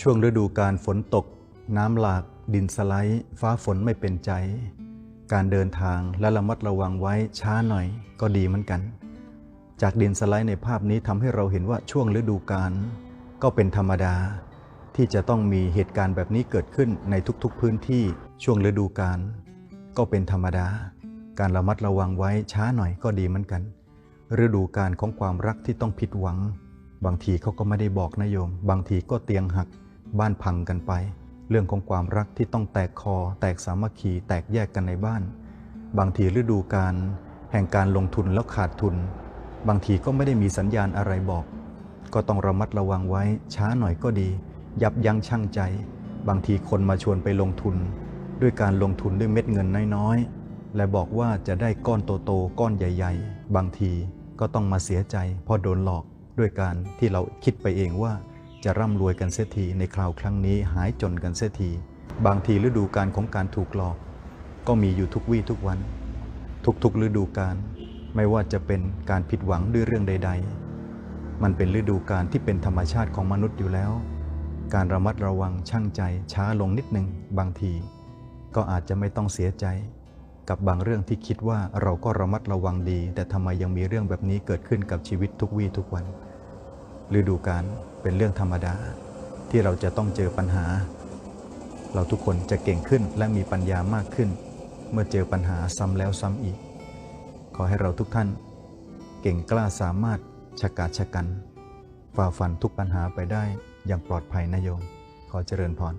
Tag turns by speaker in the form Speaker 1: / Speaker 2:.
Speaker 1: ช่วงฤดูการฝนตก น้ำหลาก ดินสไลด์ ฟ้าฝนไม่เป็นใจ การเดินทางและระมัดระวังไว้ช้าหน่อยก็ดีเหมือนกัน จากดินสไลด์ในภาพนี้ทำให้เราเห็นว่าช่วงฤดูกาลก็เป็นธรรมดา ที่จะต้องมีเหตุการณ์แบบนี้เกิดขึ้นในทุกๆพื้นที่ช่วงฤดูกาลก็เป็นธรรมดา การระมัดระวังไว้ช้าหน่อยก็ดีเหมือนกัน ฤดูกาลของความรักที่ต้องผิดหวัง บางทีเขาก็ไม่ได้บอกนะโยม บางทีก็เตียงหักบ้านพังกันไป เรื่องของความรักที่ต้องแตกคอ แตกสามัคคีแตกแยกกันในบ้าน บางทีฤดูกาลแห่งการลงทุนแล้วขาดทุน บางทีก็ไม่ได้มีสัญญาณอะไรบอก ก็ต้องระมัดระวังไว้ช้าหน่อยก็ดี ยับยั้งชั่งใจ บางทีคนมาชวนไปลงทุน ด้วยการลงทุนด้วยเม็ดเงินน้อยๆและบอกว่าจะได้ก้อนโตๆก้อนใหญ่ ๆ บางทีก็ต้องมาเสียใจเพราะโดนหลอก ด้วยการที่เราคิดไปเองว่าจะร่ำรวยกันเสียทีในคราวครั้งนี้หายจนกันเสียที บางทีฤดูการของการถูกหลอก ก็มีอยู่ทุกวี่ทุกวัน ทุกๆฤดูกาลไม่ว่าจะเป็นการผิดหวังด้วยเรื่องใด ๆ มันเป็นฤดูกาลที่เป็นธรรมชาติของมนุษย์อยู่แล้ว การระมัดระวังช่างใจช้าลงนิดหนึ่งบางที ก็อาจจะไม่ต้องเสียใจ กับบางเรื่องที่คิดว่าเราก็ระมัดระวังดี แต่ทำไมยังมีเรื่องแบบนี้เกิดขึ้นกับชีวิตทุกวี่ทุกวันฤดูกาลเป็นเรื่องธรรมดาที่เราจะต้องเจอปัญหา เราทุกคนจะเก่งขึ้นและมีปัญญามากขึ้น เมื่อเจอปัญหาซ้ำแล้วซ้ำอีก ขอให้เราทุกท่าน เก่งกล้าสามารถชะกาชะกัน ฝ่าฟันทุกปัญหาไปได้อย่างปลอดภัยนะโยม ขอเจริญพร